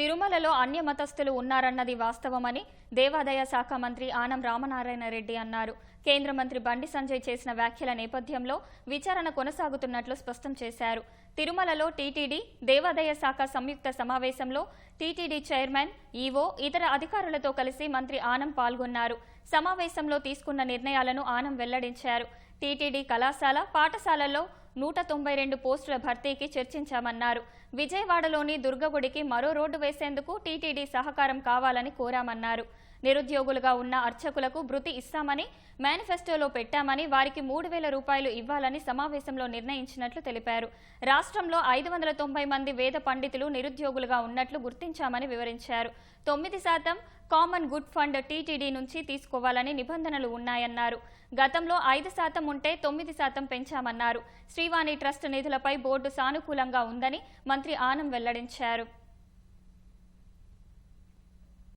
తిరుమలలో అన్య మతస్థులు ఉన్నారన్నది వాస్తవమని దేవాదాయ శాఖ మంత్రి ఆనం రామనారాయణ రెడ్డి అన్నారు. కేంద్ర మంత్రి బండి సంజయ్ చేసిన వ్యాఖ్యల నేపథ్యంలో విచారణ కొనసాగుతున్నట్లు స్పష్టం చేశారు. తిరుమలలో టీటీడీ దేవాదాయ శాఖ సంయుక్త సమావేశంలో టీటీడీ చైర్మన్ ఈవో ఇతర అధికారులతో కలిసి మంత్రి ఆనం పాల్గొన్నారు. సమావేశంలో తీసుకున్న నిర్ణయాలను ఆనం వెల్లడించారు. టీటీడీ కళాశాల పాఠశాలల్లో నూట తొంభై రెండు పోస్టుల భర్తీకి చర్చించామన్నారు. విజయవాడలోని దుర్గగుడికి మరో రోడ్డు వేసేందుకు టీటీడీ సహకారం కావాలని కోరామన్నారు. నిరుద్యోగులుగా ఉన్న అర్చకులకు భృతి ఇస్తామని మేనిఫెస్టోలో పెట్టామని వారికి మూడు వేల రూపాయలు ఇవ్వాలని సమావేశంలో నిర్ణయించినట్లు తెలిపారు. రాష్ట్రంలో ఐదు వందల తొంభై మంది వేద పండితులు నిరుద్యోగులుగా ఉన్నట్లు గుర్తించామని వివరించారు. తొమ్మిది శాతం కామన్ గుడ్ ఫండ్ టీటీడీ నుంచి తీసుకోవాలని నిబంధనలు ఉన్నాయన్నారు. గతంలో ఐదు శాతం ఉంటే తొమ్మిది శాతం పెంచామన్నారు. శ్రీవాణి ట్రస్ట్ నిధులపై బోర్డు సానుకూలంగా ఉందని మంత్రి ఆనం వెల్లడించారు.